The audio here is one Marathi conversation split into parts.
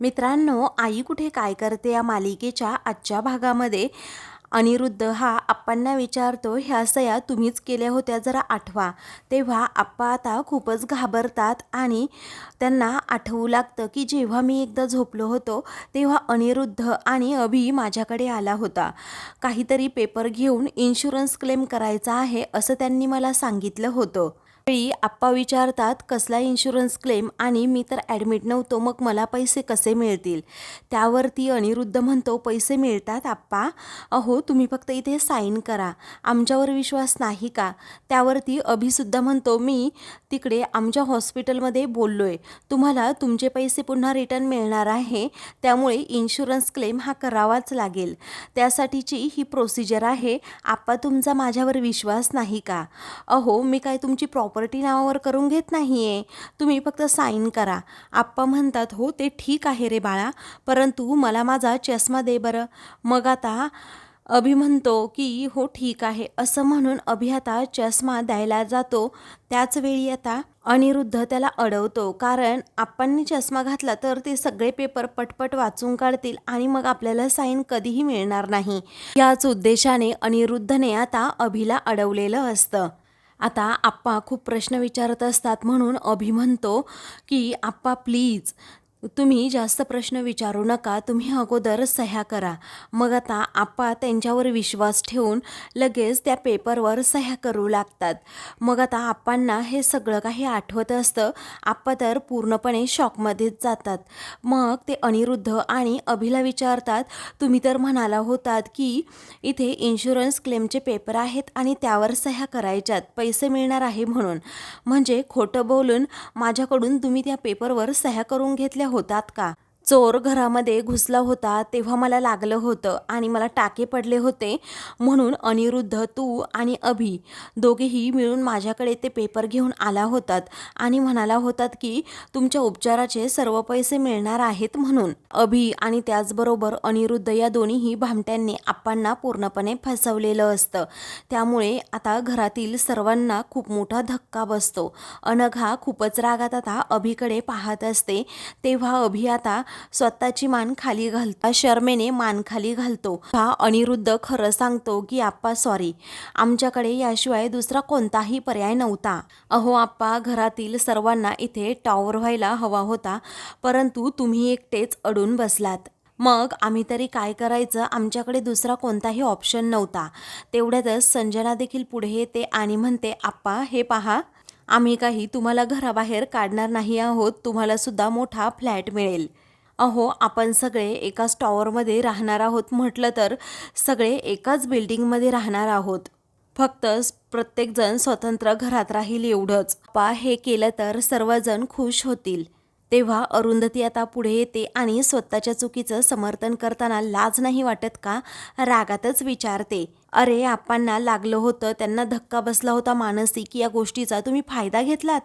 मित्रांनो आई कुठे काय करते या मालिकेच्या आजच्या भागामध्ये? अनिरुद्ध हा आप्पांना विचारतो ह्या सया तुम्हीच केल्या होत्या जरा आठवा. तेव्हा आप्पा आता खूपच घाबरतात आणि त्यांना आठवू लागतं की जेव्हा मी एकदा झोपलो होतो तेव्हा अनिरुद्ध आणि अभि माझ्याकडे आला होता. काहीतरी पेपर घेऊन इन्शुरन्स क्लेम करायचा आहे असं त्यांनी मला सांगितलं होतं. वेळी आप्पा विचारतात कसला इन्शुरन्स क्लेम आणि मी तर ॲडमिट नव्हतो मग मला पैसे कसे मिळतील? त्यावरती अनिरुद्ध म्हणतो पैसे मिळतात आप्पा. अहो तुम्ही फक्त इथे साईन करा. आमच्यावर विश्वास नाही का? त्यावरती अभिसुद्धा म्हणतो मी तिकडे आमच्या हॉस्पिटलमध्ये बोललो आहे तुम्हाला तुमचे पैसे पुन्हा रिटर्न मिळणार आहे. त्यामुळे इन्शुरन्स क्लेम हा करावाच लागेल. त्यासाठीची ही प्रोसिजर आहे. आप्पा तुमचा माझ्यावर विश्वास नाही का? अहो मी काय तुमची प्रॉपर प्रॉपर्टी नावावर करून घेत नाही आहे तुम्ही फक्त साईन करा. आप्पा म्हणतात हो ते ठीक आहे रे बाळा परंतु मला माझा चष्मा दे बरं. मग आता अभि म्हणतो की हो ठीक आहे. असं म्हणून अभि आता चष्मा द्यायला जातो. त्याच वेळी आता अनिरुद्ध त्याला अडवतो. कारण आप्पांनी चष्मा घातला तर ते सगळे पेपर पटपट वाचून काढतील आणि मग आपल्याला साईन कधीही मिळणार नाही. याच उद्देशाने अनिरुद्धने आता अभिला अडवलेलं असतं. आता आप्पा खूप प्रश्न विचारत असतात म्हणून अभि म्हणतो की आप्पा प्लीज तुम्ही जास्त प्रश्न विचारू नका तुम्ही अगोदर सह्या करा. मग आता आप्पा त्यांच्यावर विश्वास ठेवून लगेच त्या पेपरवर सह्या करू लागतात. मग आता आप्पांना हे सगळं काही आठवत असतं आप्पा तर पूर्णपणे शॉकमध्येच जातात. मग ते अनिरुद्ध आणि अभिला विचारतात तुम्ही तर म्हणाला होतात की इथे इन्शुरन्स क्लेमचे पेपर आहेत आणि त्यावर सह्या करायच्यात पैसे मिळणार आहे म्हणून. म्हणजे खोटं बोलून माझ्याकडून तुम्ही त्या पेपरवर सह्या करून घेतल्या होतात का? चोर घरामध्ये घुसला होता तेव्हा मला लागलं होतं आणि मला टाके पडले होते. म्हणून अनिरुद्ध तू आणि अभि दोघेही मिळून माझ्याकडे ते पेपर घेऊन आला होतात आणि म्हणाला होतात की तुमच्या उपचाराचे सर्व पैसे मिळणार आहेत म्हणून. अभि आणि त्याचबरोबर अनिरुद्ध या दोन्हीही भामट्यांनी आप्पांना पूर्णपणे फसवलेलं असतं. त्यामुळे आता घरातील सर्वांना खूप मोठा धक्का बसतो. अनघा खूपच रागात आता अभिकडे पाहत असते. तेव्हा अभि आता स्वतःची मान खाली घालता. शर्मेने मान खाली घालतो. हा अनिरुद्ध खरं सांगतो की आप्पा सॉरी आमच्याकडे याशिवाय दुसरा कोणताही पर्याय नव्हता. अहो आप्पा घरातील सर्वांना इथे टॉवर व्हायला हवा होता परंतु तुम्ही एकटेच अडून बसलात. मग आम्ही तरी काय करायचं? आमच्याकडे दुसरा कोणताही ऑप्शन नव्हता. तेवढ्यातच संजना देखील पुढे येते आणि म्हणते आप्पा हे पहा. आम्ही काही तुम्हाला घराबाहेर काढणार नाही आहोत. तुम्हाला सुद्धा मोठा फ्लॅट मिळेल. अहो आपण सगळे एकाच टॉवरमध्ये राहणार आहोत म्हटलं तर सगळे एकाच बिल्डिंगमध्ये राहणार आहोत. फक्त प्रत्येकजण स्वतंत्र घरात राहील एवढंच. पा हे केलं तर सर्वजण खुश होतील. तेव्हा अरुंधती आता पुढे येते आणि स्वतःच्या चुकीचं समर्थन करताना लाज नाही वाटत का? रागातच विचारते. अरे आपांना लागलं होतं त्यांना धक्का बसला होता मानसिक या गोष्टीचा तुम्ही फायदा घेतलात?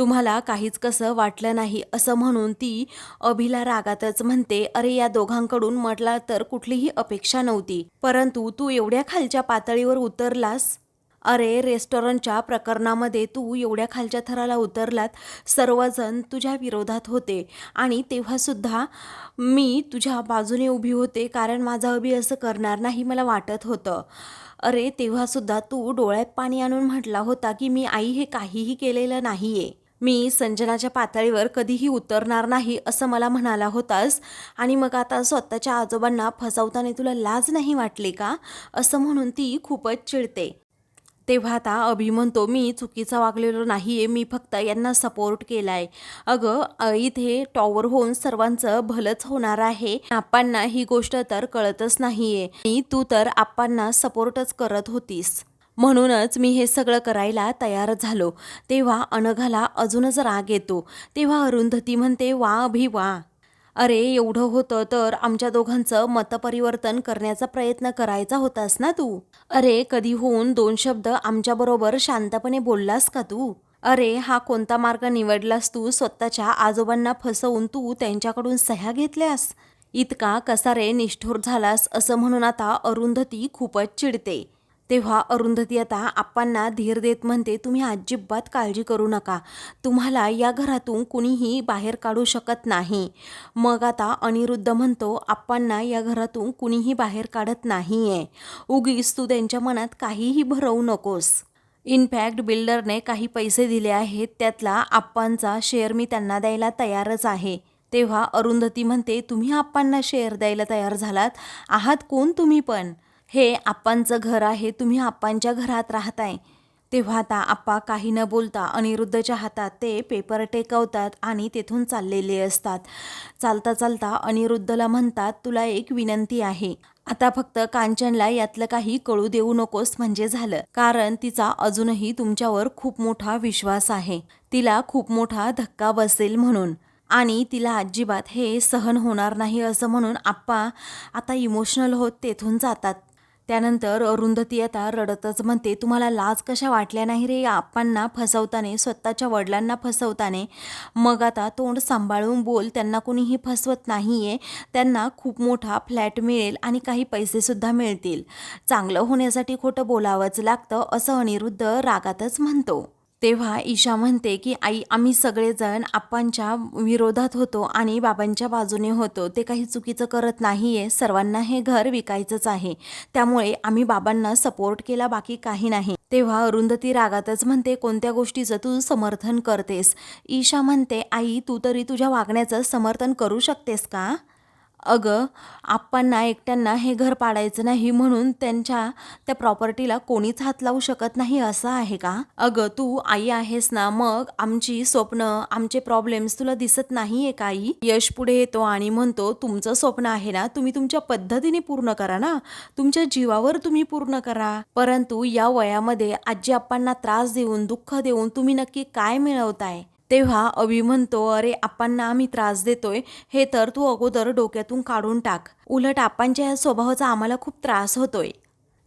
तुम्हाला काहीच कसं वाटलं नाही असं म्हणून ती अभिला रागातच म्हणते अरे या दोघांकडून म्हटला तर कुठलीही अपेक्षा नव्हती. परंतु तू एवढ्या खालच्या पातळीवर उतरलास? अरे रेस्टॉरंटच्या प्रकरणामध्ये तू एवढ्या खालच्या थराला उतरलात. सर्वजण तुझ्या विरोधात होते आणि तेव्हासुद्धा मी तुझ्या बाजूने उभी होते कारण माझा अभि असं करणार नाही मला वाटत होतं. अरे तेव्हासुद्धा तू डोळ्यात पाणी आणून म्हटला होता की मी आई हे काहीही केलेलं नाही आहे मी संजनाच्या पातळीवर कधीही उतरणार नाही असं मला म्हणाला होतास. आणि मग आता स्वतःच्या आजोबांना फसवताना तुला लाज नाही वाटली का? असं म्हणून ती खूपच चिडते. तेव्हा आता अभि म्हणतो मी चुकीचा वागलेलो नाही आहे मी फक्त यांना सपोर्ट केला आहे अगं इथे टॉवर होऊन सर्वांचं भलंच होणार आहे. आप्पांना ही गोष्ट तर कळतच नाही आहे आणि तू तर आप्पांना सपोर्टच करत होतीस. म्हणूनच मी हे सगळं करायला तयार झालो. तेव्हा अनघाला अजूनच राग येतो. तेव्हा अरुंधती म्हणते वा अभि वा. अरे एवढं होतं तर आमच्या दोघांचं मतपरिवर्तन करण्याचा प्रयत्न करायचा होतास ना तू? अरे कधी होऊन दोन शब्द आमच्याबरोबर शांतपणे बोललास का तू? अरे हा कोणता मार्ग निवडलास तू? स्वतःच्या आजोबांना फसवून तू त्यांच्याकडून सह्या घेतल्यास? इतका कसा रे निष्ठोर झालास असं म्हणून आता अरुंधती खूपच चिडते. तेव्हा अरुंधती आता आप्पांना धीर देत म्हणते तुम्ही अजिबात काळजी करू नका. तुम्हाला या घरातून कुणीही बाहेर काढू शकत नाही. मग आता अनिरुद्ध म्हणतो आप्पांना या घरातून कुणीही बाहेर काढत नाही आहे उगीच तू त्यांच्या मनात काहीही भरवू नकोस. इनफॅक्ट बिल्डरने काही पैसे दिले आहेत त्यातला आप्पांचा शेअर मी त्यांना द्यायला तयारच आहे. तेव्हा अरुंधती म्हणते तुम्ही आप्पांना शेअर द्यायला तयार झालात? आहात कोण तुम्ही पण? हे आप्पांचं घर आहे तुम्ही आप्पांच्या घरात राहताय. तेव्हा आता आप्पा काही न बोलता अनिरुद्धच्या हातात ते पेपर टेकवतात आणि तेथून चाललेले असतात. चालता चालता अनिरुद्धला म्हणतात तुला एक विनंती आहे. आता फक्त कांचनला यातलं काही कळू देऊ नकोस म्हणजे झालं. कारण तिचा अजूनही तुमच्यावर खूप मोठा विश्वास आहे. तिला खूप मोठा धक्का बसेल म्हणून. आणि तिला अजिबात हे सहन होणार नाही असं म्हणून आप्पा आता इमोशनल होत तेथून जातात. त्यानंतर अरुंधती आता रडतच म्हणते तुम्हाला लाज कशा वाटल्या नाही रे या आप्पांना फसवताने स्वतःच्या वडिलांना फसवताने? मग आता तोंड सांभाळून बोल त्यांना कोणीही फसवत नाही आहे त्यांना खूप मोठा फ्लॅट मिळेल आणि काही पैसेसुद्धा मिळतील. चांगलं होण्यासाठी खोटं बोलावंच लागतं असं अनिरुद्ध रागातच म्हणतो. तेव्हा ईशा म्हणते की आई आम्ही सगळेजण आप्पांच्या विरोधात होतो आणि बाबांच्या बाजूने होतो. ते काही चुकीचं करत नाही आहे सर्वांना हे घर विकायचंच आहे. त्यामुळे आम्ही बाबांना सपोर्ट केला बाकी काही नाही. तेव्हा अरुंधती रागातच म्हणते कोणत्या गोष्टीचं तू समर्थन करतेस? ईशा म्हणते आई तू तरी तुझ्या वागण्याचं समर्थन करू शकतेस का? अगं आप्पांना एकट्यांना हे घर पाडायचं नाही म्हणून त्यांच्या त्या प्रॉपर्टीला कोणीच हात लावू शकत नाही असं आहे का? अगं तू आई आहेस ना मग आमची स्वप्न आमचे प्रॉब्लेम्स तुला दिसत नाही आहे काही यश पुढे येतो आणि म्हणतो तुमचं स्वप्न आहे ना तुम्ही तुमच्या पद्धतीने पूर्ण करा ना. तुमच्या जीवावर तुम्ही पूर्ण करा. परंतु या वयामध्ये आजी आप्पांना त्रास देऊन दुःख देऊन तुम्ही नक्की काय मिळवताय? तेव्हा अभि म्हणतो अरे आप्पांना आम्ही त्रास देतोय. हे तर तू अगोदर डोक्यातून काढून टाक. उलट आप्पांच्या या स्वभावाचा आम्हाला खूप त्रास होतोय.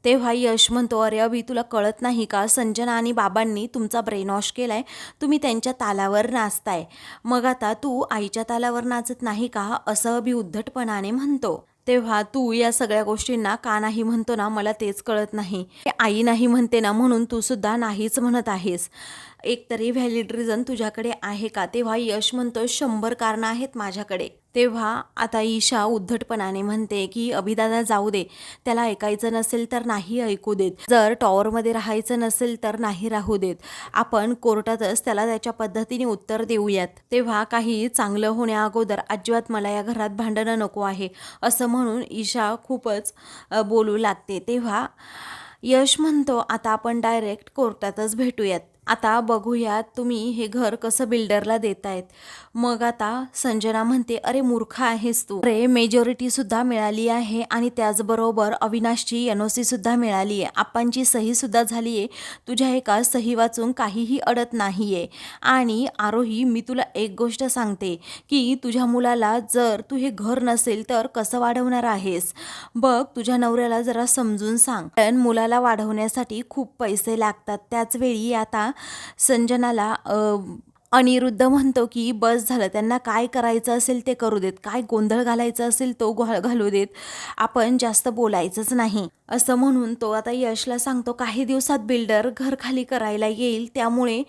तेव्हा यश म्हणतो अरे अभि तुला कळत नाही का? संजना आणि बाबांनी तुमचा ब्रेन वॉश केलाय. तुम्ही त्यांच्या तालावर नाचताय. मग आता तू आईच्या तालावर नाचत नाही का? असं अभि उद्धटपणाने म्हणतो. तेव्हा तू या सगळ्या गोष्टींना का नाही म्हणतो ना? मला तेच कळत नाही. आई नाही म्हणते ना? म्हणून तू सुद्धा नाहीच म्हणत आहेस. एकतरी व्हॅलिड रिझन तुझ्याकडे आहे का? तेव्हा यश म्हणतो शंभर कारणं आहेत माझ्याकडे. तेव्हा आता ईशा उद्धटपणाने म्हणते की अभिदादा जाऊ दे. त्याला ऐकायचं नसेल तर नाही ऐकू देत. जर टॉवरमध्ये राहायचं नसेल तर नाही राहू देत. आपण कोर्टातच त्याला त्याच्या पद्धतीने उत्तर देऊयात. तेव्हा काही चांगलं होण्या अजिबात मला या घरात भांडणं नको आहे. असं म्हणून ईशा खूपच बोलू लागते. तेव्हा यश म्हणतो आता आपण डायरेक्ट कोर्टातच भेटूयात. आता बघूयात तुम्ही हे घर कसं बिल्डरला देतायत. मग आता संजना म्हणते अरे मूर्ख आहेस तू. अरे मेजॉरिटी सुद्धा मिळाली आहे आणि त्याचबरोबर अविनाशची एन ओ सी सुद्धा मिळाली आहे. आपांची सही सुद्धा झाली आहे. तुझ्या एका सही वाचून काहीही अडत नाही आहे आणि आरोही मी तुला एक गोष्ट सांगते की तुझ्या मुलाला जर तू हे घर नसेल तर कसं वाढवणार आहेस? बघ तुझ्या नवऱ्याला जरा समजून सांग. पण मुलाला वाढवण्यासाठी खूप पैसे लागतात. त्याच वेळी आता संजनाला अनिरुद्ध म्हणतो की बस झालं त्यांना काय करायचं असेल ते करू देत. काय गोंधळ घालायचा असेल तो घालू देत. आपण जास्त बोलायचंच नाही. असं म्हणून तो आता यशला सांगतो काही दिवसात बिल्डर घर खाली करायला येईल. त्यामुळे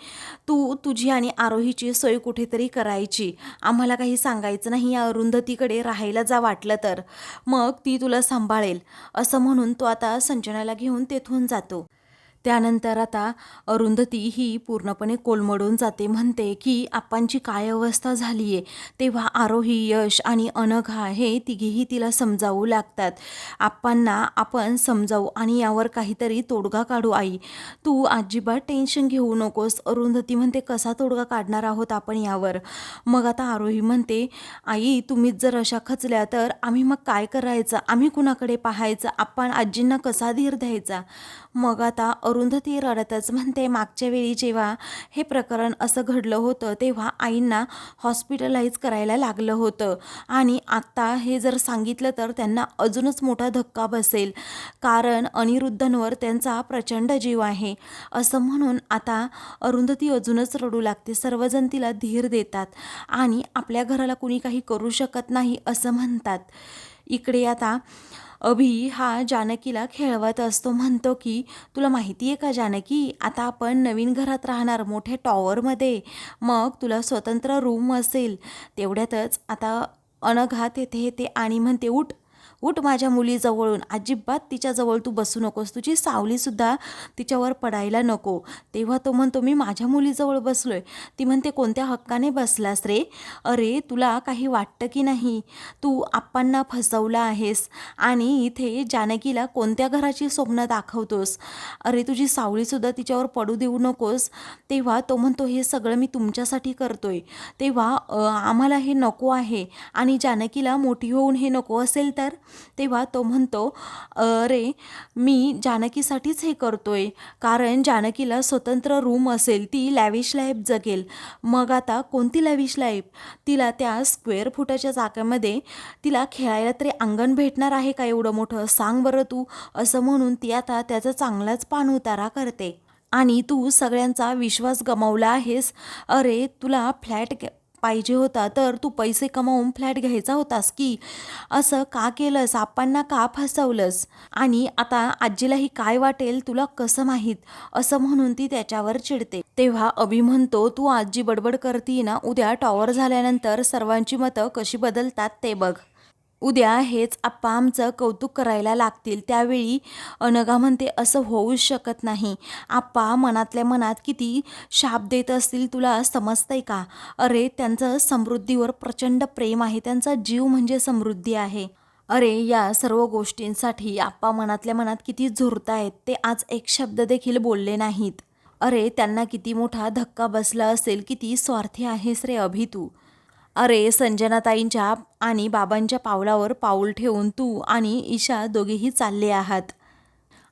तू तुझी आणि आरोहीची सोय कुठेतरी करायची. आम्हाला काही सांगायचं नाही. या अरुंधतीकडे राहायला जा वाटलं तर. मग ती तुला सांभाळेल. असं म्हणून तो आता संजनाला घेऊन तेथून जातो. त्यानंतर आता अरुंधती ही पूर्णपणे कोलमडून जाते. म्हणते की आप्पांची काय अवस्था झाली आहे तेव्हा आरोही यश आणि अनघा हे तिघेही तिला समजावू लागतात. आप्पांना आपण समजावू आणि यावर काहीतरी तोडगा काढू आई. तू अजिबात टेन्शन घेऊ नकोस अरुंधती म्हणते कसा तोडगा काढणार आहोत आपण यावर मग आता आरोही म्हणते आई तुम्हीच जर अशा खचल्या तर आम्ही मग काय करायचं? आम्ही कुणाकडे पाहायचं? आपण आजींना कसा धीर द्यायचा मग आता अरुंधती रडतच म्हणते मागच्या वेळी जेव्हा हे प्रकरण असं घडलं होतं तेव्हा आईंना हॉस्पिटलाइज करायला लागलं होतं. आणि आत्ता हे जर सांगितलं तर त्यांना अजूनच मोठा धक्का बसेल. कारण अनिरुद्धांवर त्यांचा प्रचंड जीव आहे. असं म्हणून आता अरुंधती अजूनच रडू लागते. सर्वजण तिला धीर देतात आणि आपल्या घराला कुणी काही करू शकत नाही असं म्हणतात. इकडे आता अभि हा जानकीला खेळवत असतो. म्हणतो की तुला माहिती आहे का जानकी? आता आपण नवीन घरात राहणार मोठ्या टॉवरमध्ये मग तुला स्वतंत्र रूम असेल. तेवढ्यातच आता अनघा तेथे येते आणि म्हणते उठ उठ माझ्या मुलीजवळून. अजिबात तिच्याजवळ तू बसू नकोस. तुझी सावलीसुद्धा तिच्यावर पडायला नको. तेव्हा तो म्हणतो मी माझ्या मुलीजवळ बसलो आहे ती म्हणते कोणत्या हक्काने बसलास रे? अरे तुला काही वाटतं की नाही? तू आप्पांना फसवला आहेस आणि इथे जानकीला कोणत्या घराची स्वप्न दाखवतोस? अरे तुझी सावलीसुद्धा तिच्यावर पडू देऊ नकोस. तेव्हा तो म्हणतो हे सगळं मी तुमच्यासाठी करतोय. तेव्हा आम्हाला हे नको आहे आणि जानकीला मोठी होऊन हे नको असेल तर? तेव्हा तो म्हणतो अरे मी जानकीसाठीच हे करतोय. कारण जानकीला स्वतंत्र रूम असेल ती लॅविश लाईफ जगेल. मग आता कोणती लॅविश लाईफ तिला त्या स्क्वेअर फुटाच्या जागेमध्ये तिला खेळायला तरी अंगण भेटणार आहे का एवढं मोठं? सांग बरं तू. असं म्हणून ती आता त्याचा चांगलाच पाणउतारा करते. आणि तू सगळ्यांचा विश्वास गमावला आहेस. अरे तुला फ्लॅट पाहिजे होता तर तू पैसे कमावून फ्लॅट घ्यायचा होतास की? असं का केलंस? आप्पांना का फसवलंस? आणि आता आजीलाही काय वाटेल तुला कसं माहीत? असं म्हणून ती त्याच्यावर चिडते. तेव्हा अभि म्हणतो तू आजी बडबड करती ना उद्या टॉवर झाल्यानंतर सर्वांची मतं कशी बदलतात ते बघ. उद्या हेच आप्पा आमचं कौतुक करायला लागतील. त्यावेळी अनघा म्हणते असं होऊच शकत नाही. आप्पा मनातल्या मनात किती शाप देत असतील तुला समजतंय का? अरे त्यांचं समृद्धीवर प्रचंड प्रेम आहे. त्यांचा जीव म्हणजे समृद्धी आहे. अरे या सर्व गोष्टींसाठी आप्पा मनातल्या मनात किती झुरतायत ते आज एक शब्द देखील बोलले नाहीत. अरे त्यांना किती मोठा धक्का बसला असेल किती स्वार्थी आहेस रे अभि तू. अरे संजनाताईंच्या आणि बाबांच्या पावलावर पाऊल ठेवून तू आणि ईशा दोघेही चालले आहात.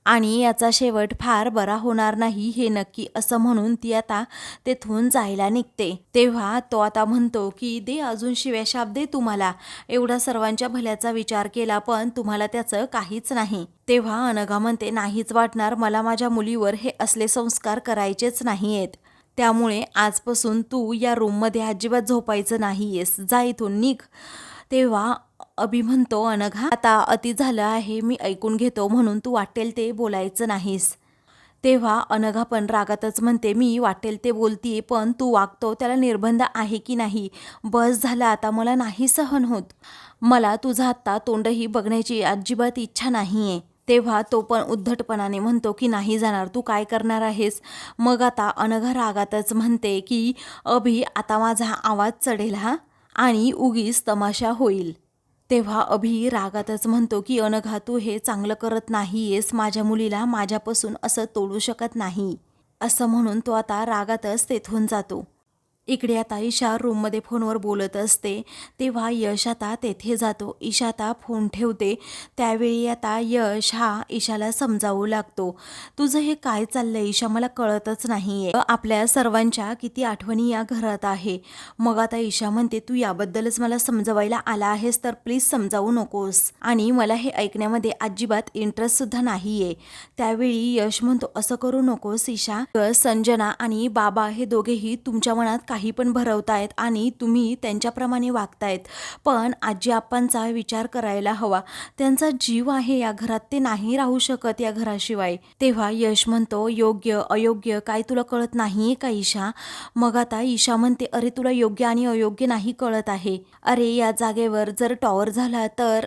आणि याचा शेवट फार बरा होणार नाही हे नक्की असं म्हणून ती आता तेथून जायला निघते. तेव्हा तो आता म्हणतो की दे अजून शिव्याशाप दे तुम्हाला. एवढा सर्वांच्या भल्याचा विचार केला पण तुम्हाला त्याचं काहीच नाही. तेव्हा अनघा म्हणते नाहीच वाटणार. मला माझ्या मुलीवर हे असले संस्कार करायचेच नाही आहेत त्यामुळे आजपासून तू या रूममध्ये अजिबात झोपायचं नाहीयेस. जा इथून निघ. तेव्हा अभि म्हणतो अनघा आता अति झालं आहे मी ऐकून घेतो म्हणून तू वाटेल ते बोलायचं नाहीस. तेव्हा अनघा पण रागातच म्हणते मी वाटेल ते बोलतीये पण तू वागतो त्याला निर्बंध आहे की नाही? बस झालं आता मला नाही सहन होत. मला तुझा आत्ता तोंडही बघण्याची अजिबात इच्छा नाही आहे तेव्हा तो पण उद्धटपणाने म्हणतो की नाही जाणार तू काय करणार आहेस? मग आता अनघा रागातच म्हणते की अभि आता माझा आवाज चढेल हा? आणि उगीच तमाशा होईल. तेव्हा अभि रागातच म्हणतो की अनघा तू हे चांगलं करत नाहीयेस माझ्या मुलीला माझ्यापासून असं तोडू शकत नाही. असं म्हणून तो आता रागातच तेथून जातो. इकडे आता ईशा रूममध्ये फोनवर बोलत असते. तेव्हा यश आता तेथे जातो. ईशा आता फोन ठेवते. त्यावेळी आता यश हा ईशाला समजावू लागतो. तुझं हे काय चाललंय ईशा? मला कळतच नाही आहे आपल्या सर्वांच्या किती आठवणी या घरात आहे. मग आता ईशा म्हणते तू याबद्दलच मला समजवायला आला आहेस तर प्लीज समजावू नकोस. आणि मला हे ऐकण्यामध्ये अजिबात इंटरेस्ट सुद्धा नाहीये. त्यावेळी यश म्हणतो असं करू नकोस ईशा. संजना आणि बाबा हे दोघेही तुमच्या मनात काही पण भरवतायत आणि तुम्ही त्यांच्याप्रमाणे वागतायत. पण आजी आप्पांचा विचार करायला हवा. त्यांचा जीव आहे या घरात. ते नाही राहू शकत या घराशिवाय. तेव्हा यश म्हणतो योग्य अयोग्य काय तुला कळत नाही का ईशा? मग आता ईशा म्हणते अरे तुला योग्य आणि अयोग्य नाही कळत आहे. अरे या जागेवर जर टॉवर झाला तर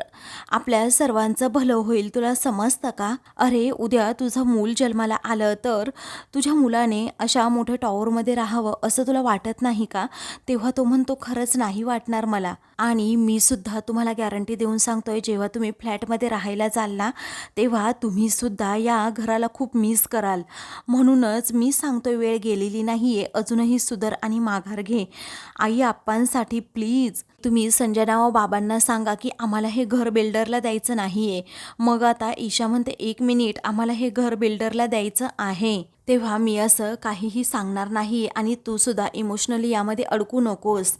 आपल्या सर्वांचं भलं होईल. तुला समजतं का? अरे उद्या तुझं मूल जन्माला आलं तर तुझ्या मुलाने अशा मोठ्या टॉवरमध्ये राहावं असं तुला वाटत नाही का? तेव्हा तो म्हणतो खरंच नाही वाटणार मला. आणि मी सुद्धा तुम्हाला गॅरंटी देऊन सांगतोय जेव्हा तुम्ही फ्लॅटमध्ये राहायला जाल ना तेव्हा तुम्ही सुद्धा या घराला खूप मिस कराल. म्हणूनच मी सांगतोय वेळ गेलेली नाही आहे अजूनही सुधर आणि माघार घे. आई आप्पांसाठी प्लीज तुम्ही संजना व बाबांना सांगा की आम्हाला हे घर बिल्डरला द्यायचं नाही आहे मग आता ईशा म्हणते एक मिनिट आम्हाला हे घर बिल्डरला द्यायचं आहे. तेव्हा मी असं काहीही सांगणार नाही आणि तू सुद्धा इमोशनली यामध्ये अडकू नकोस.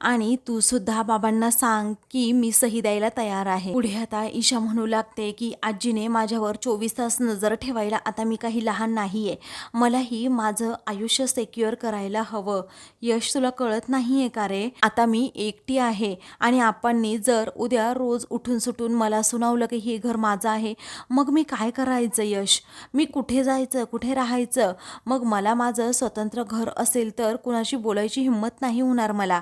आणि तू सुद्धा बाबांना सांग की मी सही द्यायला तयार आहे. पुढे आता ईशा म्हणू लागते की आजीने माझ्यावर चोवीस तास नजर ठेवायला आता मी काही लहान नाही आहे मलाही माझं आयुष्य सेक्युअर करायला हवं. यश तुला कळत नाही आहे का रे? आता मी एकटी आहे. आणि आपणनी जर उद्या रोज उठून सुटून मला सुनावलं की हे घर माझं आहे मग मी काय करायचं यश? मी कुठे जायचं? कुठे राहायचं? मग मला माझं स्वतंत्र घर असेल तर कुणाशी बोलायची हिंमत नाही होणार मला.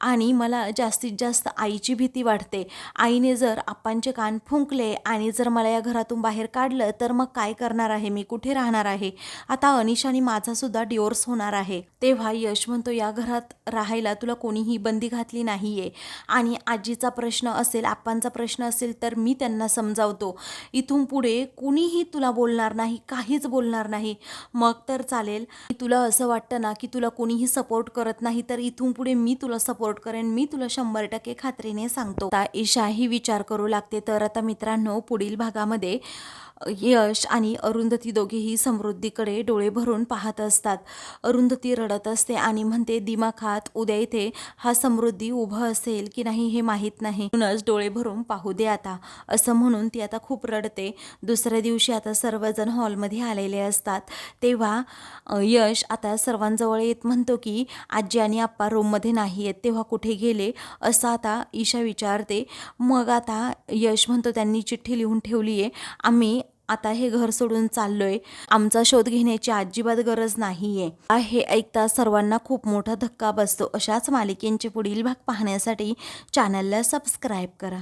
आणि मला जास्तीत जास्त आईची भीती वाटते. आईने जर आप्पांचे कान फुंकले आणि जर मला या घरातून बाहेर काढलं तर मग काय करणार आहे? मी कुठे राहणार आहे? आता अनिशाने माझासुद्धा डिवोर्स होणार आहे. तेव्हा यश म्हणतो या घरात राहायला तुला कोणीही बंदी घातली नाही. आहे आणि आजीचा प्रश्न असेल आप्पांचा प्रश्न असेल तर मी त्यांना समजावतो. इथून पुढे कुणीही तुला बोलणार नाही काहीच बोलणार नाही. मग तर चालेल. तुला असं वाटतं ना की तुला कोणीही सपोर्ट करत नाही तर इथून पुढे मी तुला सपोर्ट करेन मी तुला शंभर टक्के खात्रीने सांगतो. आता ईशा ही विचार करू लागते तर आता मित्रांनो पुढील भागामध्ये यश आणि अरुंधती दोघेही समृद्धीकडे डोळे भरून पाहत असतात. अरुंधती रडत असते आणि म्हणते दिमाखात उद्या इथे हा समृद्धी उभं असेल की नाही हे माहीत नाही. म्हणूनच डोळे भरून पाहू दे आता. असं म्हणून ती आता खूप रडते. दुसऱ्या दिवशी आता सर्वजण हॉलमध्ये आलेले असतात. तेव्हा यश आता सर्वांजवळ येत म्हणतो की आजी आणि आप्पा रूममध्ये नाही आहेत तेव्हा कुठे गेले? असं आता ईशा विचारते. मग आता यश म्हणतो त्यांनी चिठ्ठी लिहून ठेवली आहे आम्ही आता हे घर सोडून चाललोय. आमचा शोध घेण्याची अजिबात गरज नाहीये. हे ऐकता सर्वांना खूप मोठा धक्का बसतो. अशाच मालिकेंचे पुढील भाग पाहण्यासाठी चॅनलला सबस्क्राईब करा.